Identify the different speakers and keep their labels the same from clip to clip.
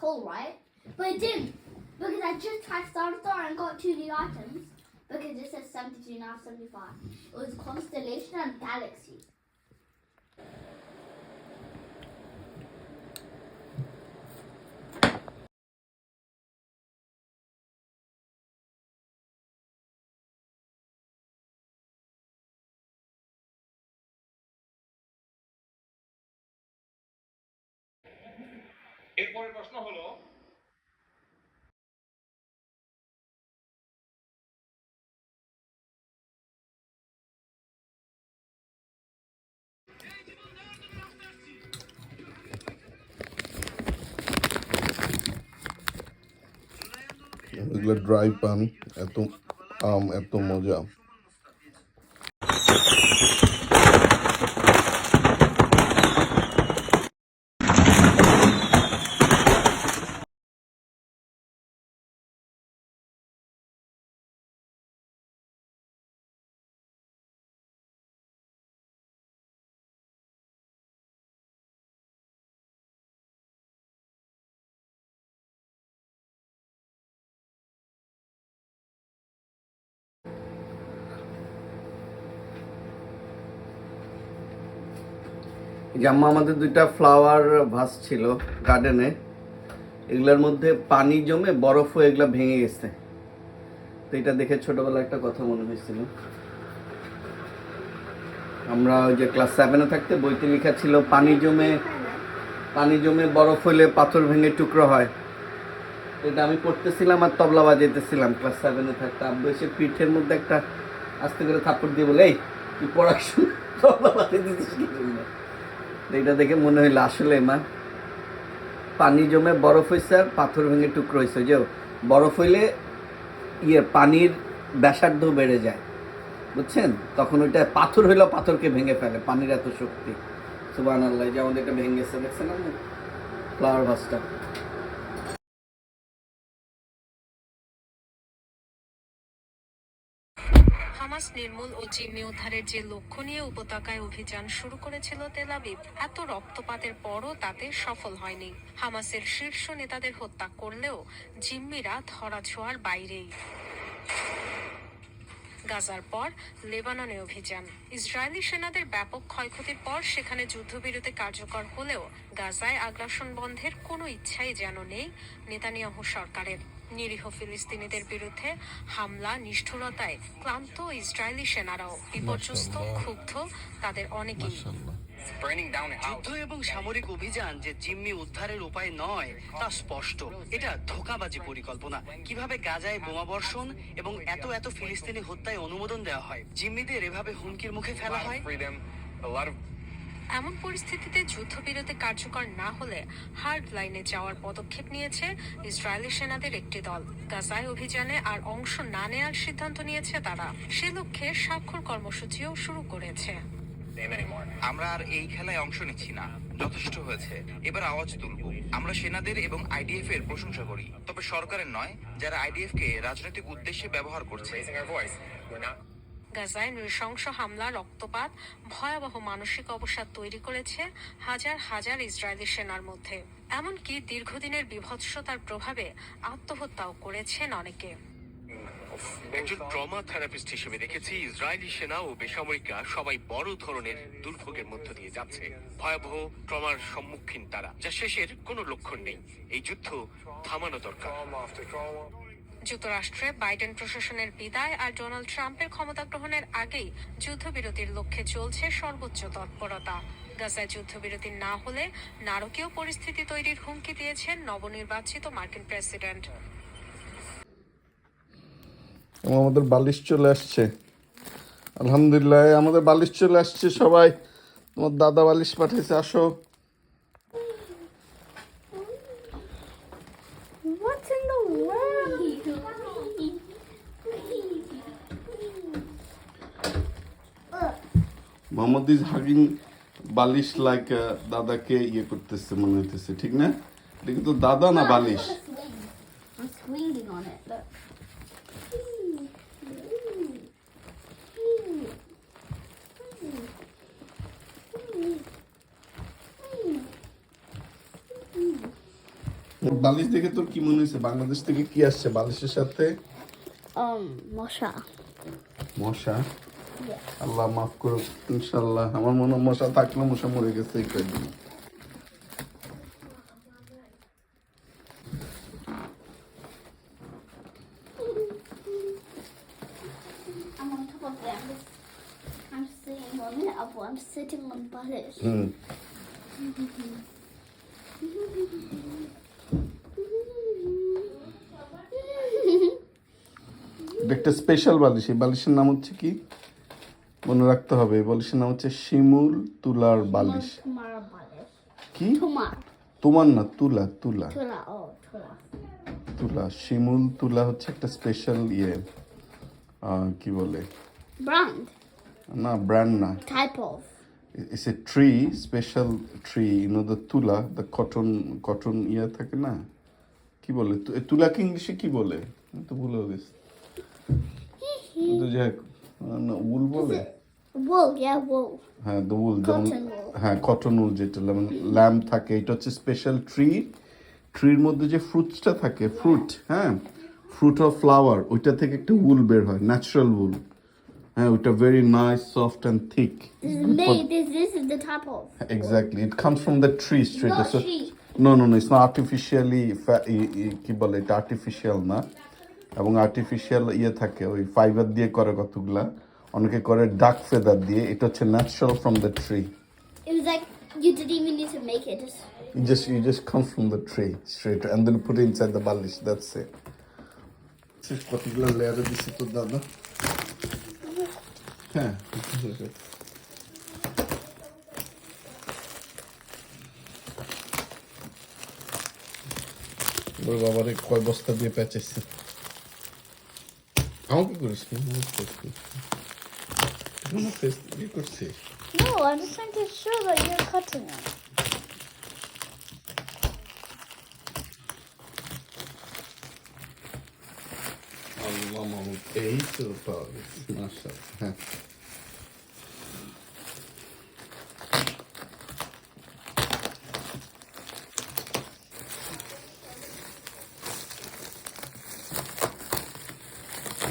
Speaker 1: hole, right? But it didn't. Because I just tried Star Star and got two new items. Because it says 72 now 75. It was Constellation and Galaxy.
Speaker 2: এরপরে প্রশ্ন হলো
Speaker 3: এগুলো dry পান এত আম এত মজা।
Speaker 4: জাম্মা আমাদের দুইটা ফ্লাওয়ার ভাস ছিল গার্ডেনে এগুলোর মধ্যে পানি জমে বরফ হয়ে এগুলো ভেঙে গেছে। তো এটা দেখে ছোটবেলায় একটা কথা মনে হয়েছিল। আমরা ওই যে ক্লাস সেভেনে থাকতে বইতে লেখা ছিল, পানি জমে পানি জমে বরফ হইলে পাথর ভেঙে টুকরো হয়। এটা আমি পড়তেছিলাম আর তবলা বাজাইতেছিলাম। ক্লাস সেভেনে থাকতে আব্বু এসে পিঠের মধ্যে একটা আস্তে করে থাপ্পড় দিয়ে বলে, এই, তুই পড়াশোনা তবলা বাজাইতেছিস কি জন্য?" তো এটা দেখে মনে হইল আসলে মা। পানি জমে বরফ হয়েছে আর পাথর ভেঙে টুকরো হয়েছে যে বরফ হইলে ইয়ে পানির ব্যাসার্ধ বেড়ে যায়, বুঝছেন? তখন ওইটা পাথর হইলেও পাথরকে ভেঙে ফেলে, পানির এত শক্তি। সুবাহ আল্লাহ যে আমাদের এটা ভেঙে গেছে, দেখছেন আপনি? ফ্লাওয়ার ভাসটা
Speaker 5: হামাস নির্মূল ও জিম্মি উদ্ধারের যে লক্ষ্য নিয়ে উপত্যকায় অভিযান শুরু করেছিল তেলাবিব এত রক্তপাতের পরও তাতে সফল হয়নি। হামাসের শীর্ষ নেতাদের হত্যা করলেও জিম্মিরা ধরাছোঁয়ার বাইরেই। গাজার পর লেবাননে অভিযান। ইসরায়েলি সেনাদের ব্যাপক ক্ষয়ক্ষতির পর সেখানে যুদ্ধবিরতি কার্যকর হলেও গাজায় আগ্রাসন বন্ধের কোনো ইচ্ছাই যেন নেই নেতানিয়াহু সরকারের। নিরীহ ফিলিস্তিনিদের বিরুদ্ধে হামলা নিষ্ঠুরতায় ক্লান্ত ইসরায়েলি সেনারাও বিপর্যস্ত ক্ষুব্ধ তাদের অনেকেই।
Speaker 6: যুদ্ধ এবং সামরিক অভিযান যে জিম্মি উদ্ধারের উপায় নয় তা স্পষ্ট। এটা ধোঁকাবাজি পরিকল্পনা। কীভাবে গাজায় বোমাবর্ষণ এবং এত এত ফিলিস্তিনি হত্যায় অনুমোদন দেওয়া হয়? জিম্মিদের এভাবে হুমকির মুখে ফেলা হয়?
Speaker 5: এমন পরিস্থিতিতে যুদ্ধবিরতি কার্যকর না হলে হার্ড লাইনে যাওয়ার পদক্ষেপ নিয়েছে ইসরায়েলি সেনাদের একটি দল। গাজায় অভিযানে আর অংশ না নেওয়ার সিদ্ধান্ত নিয়েছে তারা। সে লক্ষ্যে স্বাক্ষর কর্মসূচিও শুরু করেছে।
Speaker 7: আমরা আর এই খেলায় অংশ নিচ্ছি না। যথেষ্ট হয়েছে। এবার আওয়াজ তুলব। আমরা সেনাদের এবং আইডিএফ এর প্রশংসা করি। তবে সরকারের নয়, যারা আইডিএফ কে রাজনৈতিক উদ্দেশ্যে ব্যবহার করছে।
Speaker 5: গাজায় নৃশংস হামলা রক্তপাত, ভয়াবহ মানসিক অবসাদ তৈরি করেছে হাজার হাজার ইসরায়েলি সেনার মধ্যে। এমনকি দীর্ঘদিনের বিভৎসতার প্রভাবে আত্মহত্যাও করেছেন অনেকে।
Speaker 8: একজন ট্রমা থেরাপিস্ট হিসেবে দেখেছি, ইসরায়েলি সেনা ও বেসামরিকরা সবাই বড় ধরনের দুর্ভোগের মধ্য দিয়ে যাচ্ছে। ভয়াবহ ট্রমার সম্মুখীন তারা, যা শেষের কোনো লক্ষণ নেই। এই যুদ্ধ থামানো দরকার।
Speaker 5: যুক্তরাষ্ট্রে বাইডেন প্রশাসনের বিদায় আর ডোনাল্ড ট্রাম্পের ক্ষমতা গ্রহণের আগেই যুদ্ধবিরতির লক্ষ্যে চলছে সর্বোচ্চ তৎপরতা। গাজায় যুদ্ধবিরতি না হলে নারকীয় পরিস্থিতি তৈরির হুমকি দিয়েছেন নবনির্বাচিত মার্কিন প্রেসিডেন্ট।
Speaker 3: আমাদের বালিশ চলে আসছে। আলহামদুলিল্লাহ, আমাদের বালিশ চলে আসছে সবাই। তোমার দাদা বালিশ পাঠিয়েছে আসো। মোহাম্মদ ইজ হাগিং বালিশ লাইক দাদাকে ইয়ে করতেছে মনে হইতেছে ঠিক না এটা কিন্তু দাদা না বালিশ. বালিশ দেখে তোর কি মনে হয়েছে বাংলাদেশ থেকে কি আসছে বালিশের সাথে
Speaker 1: মশা
Speaker 3: মশা
Speaker 1: Yeah.
Speaker 3: আল্লাহ মাফ করুক ইনশাল্লাহ আমার মনে মশা থাকলে মশা মরে গেছে এই কয়েকদিন। একটা স্পেশাল বালিশ, এই বালিশের নাম হচ্ছে কি? মনে রাখতে হবে এই বালিশের নাম হচ্ছে শিমুল তুলার বালিশ। কি? তোমার। না তুলা তুলা. তুলা শিমুল তুলা হচ্ছে একটা স্পেশাল ইয়ে কি বলে. না ব্র্যান্ড না. It's a tree, special tree, you know, the tula, the cotton, cotton ইয়ে থাকে না? কি বলে? তুলাকে ইংলিশে কি বলে? তো ভুলে গেছি। কিন্তু যে উল বলে।
Speaker 1: Wool. Yeah, wool.
Speaker 3: হ্যাঁ দ্য উল যেমন
Speaker 1: Cotton wool.
Speaker 3: হ্যাঁ কটন উল যেটা যেমন ল্যাম্প থাকে এটা হচ্ছে স্পেশাল ট্রি ট্রির মধ্যে যে ফ্রুটসটা থাকে ফ্রুট হ্যাঁ ফ্রুট অফ ফ্লাওয়ার ওইটা থেকে একটা উল বের হয় ন্যাচারাল উল হ্যাঁ ওইটা very nice soft and thick
Speaker 1: This is made. This this is the type of.
Speaker 3: Exactly. It comes from the tree straight.
Speaker 1: Not
Speaker 3: So,
Speaker 1: sheep.
Speaker 3: no, no, no. It's not artificially fa- ই- ই- কি বলে এটা artificial না এবং artificial ইয়ে থাকে ওই ফাইবার দিয়ে করে কতগুলা অনেকে করে ডাক ফেদার দিয়ে এটা হচ্ছে natural from the tree
Speaker 1: It was like you didn't even need to make it. Just
Speaker 3: You just you just come from the tree straight and then put it inside the balish. That's it. কতগুলো লেয়ারে দিছি তোর দাদা হ্যাঁ ওর বাবারে কয় বস্তা দিয়ে পেঁচেছে আমাকে করিস নি আমাকে করিস নি। আমার face দিয়ে করছিস
Speaker 1: no. I'm just trying to show that you're cutting it.
Speaker 3: আল্লাহ মাহমুদ এই তো পাওয়া গেছে মাশাআল্লাহ হ্যাঁ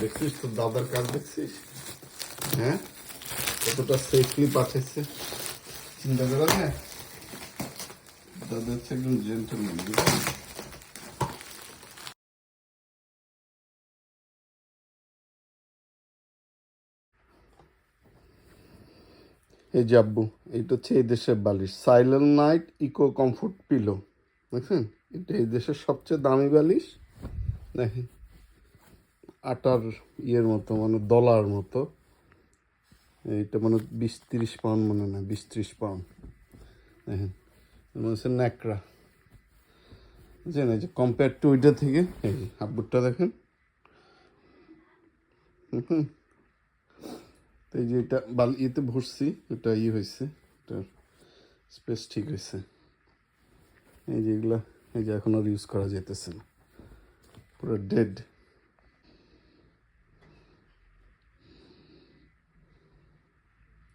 Speaker 3: দেখছিস তোর দাদার কাজ দেখছিস হ্যাঁ কতটা সেফলি পাঠাচ্ছে চিন্তা করা যায়? দাদা হচ্ছে একজন জেন্টলম্যান এই যে আব্বু এটা হচ্ছে এই দেশের বালিশ। Silent night eco comfort pillow দেখছেন? এটা এই দেশের সবচেয়ে দামি বালিশ। দেখেন, আটার ইয়ের মতো মানে দলার মতো। এইটা মানে বিশ তিরিশ পাউন্ড মনে না, বিশ ত্রিশ পাউন্ড। দেখেন, মনে হচ্ছে ন্যাকড়া। বুঝছেন? এই যে কম্পেয়ার টু ওইটা থেকে, এই যে আব্বুরটা দেখেন। হুম। তো এই যে এটা বাল, ইয়েতে ভরছি, এটা ইয়ে হয়েছে এটা স্পেস ঠিক হয়েছে। এই যে এগুলা, এই যে এখন আর ইউজ করা যেতেছে না। পুরো ডেড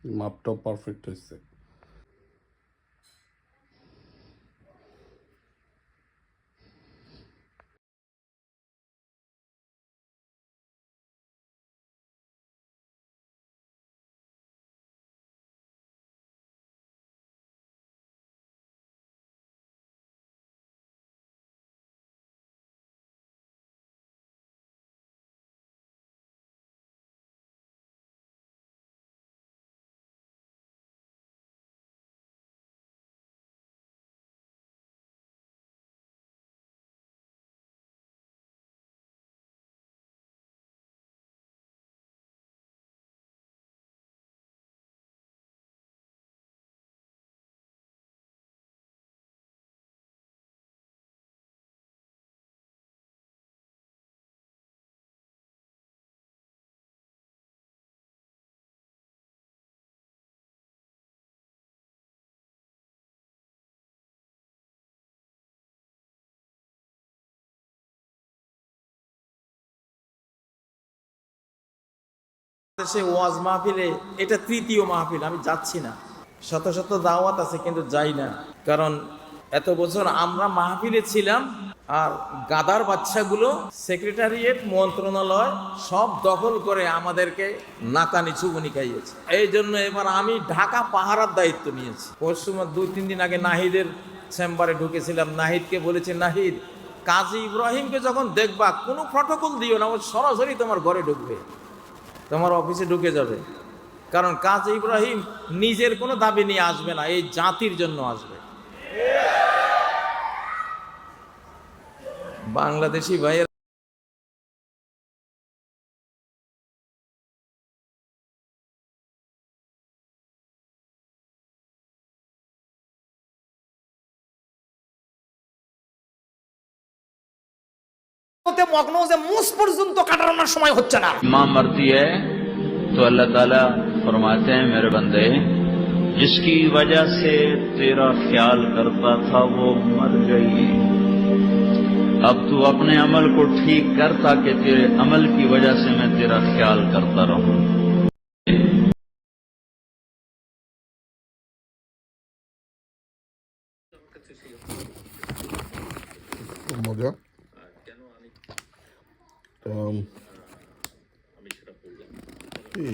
Speaker 3: মাপটাও পারফেক্ট হয়েছে।
Speaker 2: দেশে ওয়াজ মাহফিলে এটা তৃতীয় মাহফিল, আমি যাচ্ছি না। শত শত দাওয়াত আছে কিন্তু যাই না। কারণ এত বছর আমরা মাহফিলে ছিলাম আর গাদার বাচ্চাগুলো সেক্রেটারিয়েট, মন্ত্রণালয় সব দখল করে আমাদেরকে নাকানি চুবনি খাইয়েছে। এই জন্য এবার আমি ঢাকা পাহারার দায়িত্ব নিয়েছি। পরশু দুই, তিন দিন আগে নাহিদের চেম্বারে ঢুকেছিলাম। নাহিদকে বলেছি, নাহিদ, কাজী ইব্রাহিমকে যখন দেখবা, কোনো প্রটোকল দিও না, ও সরাসরি তোমার ঘরে ঢুকবে। তোমার অফিসে ঢুকে যাবে। কারণ কাজ ইব্রাহিম নিজের কোনো দাবি নিয়ে আসবে না, এই জাতির জন্য আসবে। বাংলাদেশি ভাইয়ের
Speaker 9: মগ্ন যে মুস পর্যন্ত কাটানোর সময় হচ্ছে না
Speaker 10: माँ मरती है तो अल्लाह ताला फरमाते हैं मेरे बंदे जिसकी वजह से तेरा ख्याल करता था वो मर गई अब तू अपने अमल को ठीक कर ताकि तेरे अमल की वजह से मैं तेरा ख्याल करता रहूं
Speaker 3: খুব মজা তো, কি?